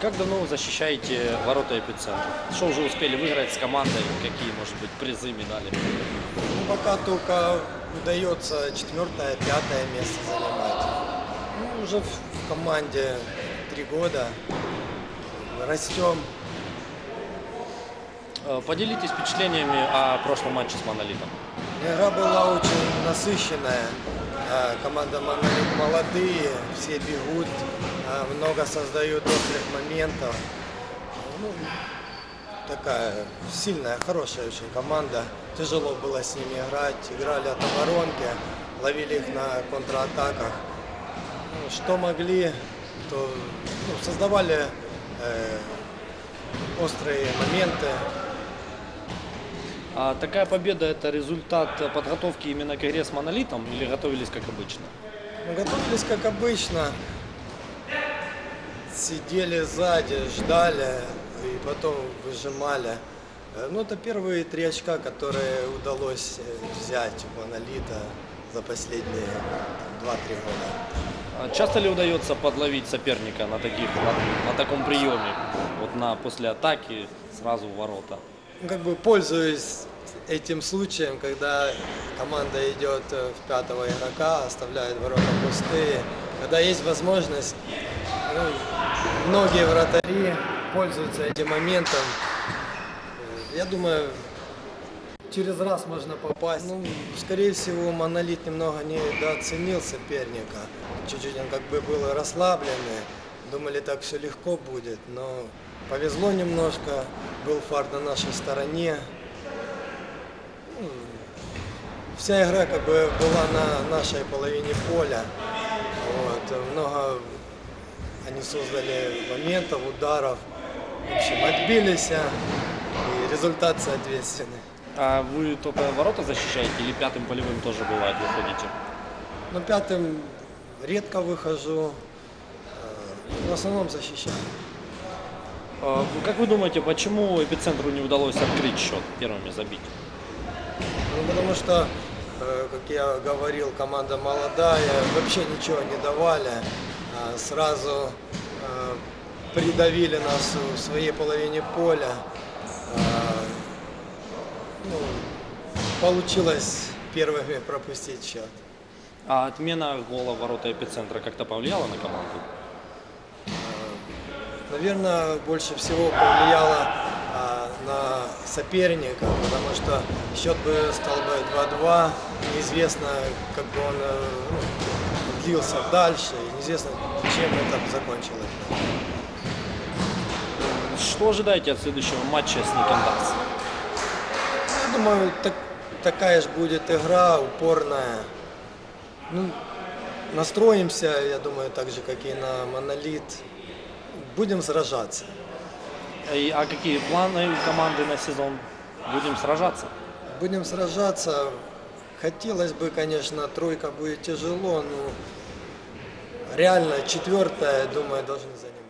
Как давно вы защищаете ворота эпицентра? Что уже успели выиграть с командой? Какие, может быть, призы, медали? Ну, пока только удается четвертое, пятое место занимать. Ну, уже в, команде три года. Растем. Э, Поделитесь впечатлениями о прошлом матче с Монолитом. Игра была очень насыщенная. А, Команда Монолит молодые, все бегут, а, много создают острых моментов. Ну, такая сильная, хорошая очень команда. Тяжело было с ними играть. Играли от оборонки, ловили их на контратаках. Ну, что могли, то ну, создавали э, острые моменты. А такая победа – это результат подготовки именно к игре с Монолитом или готовились как обычно? Мы готовились как обычно. Сидели сзади, ждали и потом выжимали. Э, Ну, это первые три очка, которые удалось э, взять у Монолита за последние там, 2-3 года. А Часто ли удается подловить соперника на, таких, на, на таком приеме? Вот на, после атаки сразу в ворота. Как бы пользуюсь этим случаем, когда команда идет э, в пятого игрока, оставляет ворота пустые. Когда есть возможность, ну, многие вратари пользуются этим моментом. Я думаю, через раз можно попасть. Ну, скорее всего, Монолит немного недооценил соперника. Чуть-чуть он как бы был расслабленный. Думали, так все легко будет, но повезло немножко. Был фар на нашей стороне. Ну, Вся игра как бы была на нашей половине поля. Вот. Много они создали моментов, ударов. В общем, отбились, а, и результат соответственный. А вы только ворота защищаете или пятым полевым тоже бывает выходите? Но пятым редко выхожу. В основном защищаю. А, ну, Как вы думаете, почему эпицентру не удалось открыть счет, первыми забить? Ну, потому что, э, как я говорил, команда молодая, вообще ничего не давали. А Сразу э, придавили нас в своей половине поля. А, ну, получилось первыми пропустить счет. А отмена гола ворота эпицентра как-то повлияла на команду? Наверное, больше всего повлияло а, на соперника, потому что счет бы стал бы 2-2. Неизвестно, как бы он э, ну, длился дальше, и неизвестно, чем это закончилось. Что ожидаете от следующего матча с Никандас? Я думаю, так- такая же будет игра, упорная. Ну, настроимся, я думаю, так же, как и на Монолит будем сражаться. Э, и, а какие планы у команды на сезон? Будем сражаться? Будем сражаться. Хотелось бы, конечно, тройка будет тяжело, но реально четвертая, думаю, должны занимать.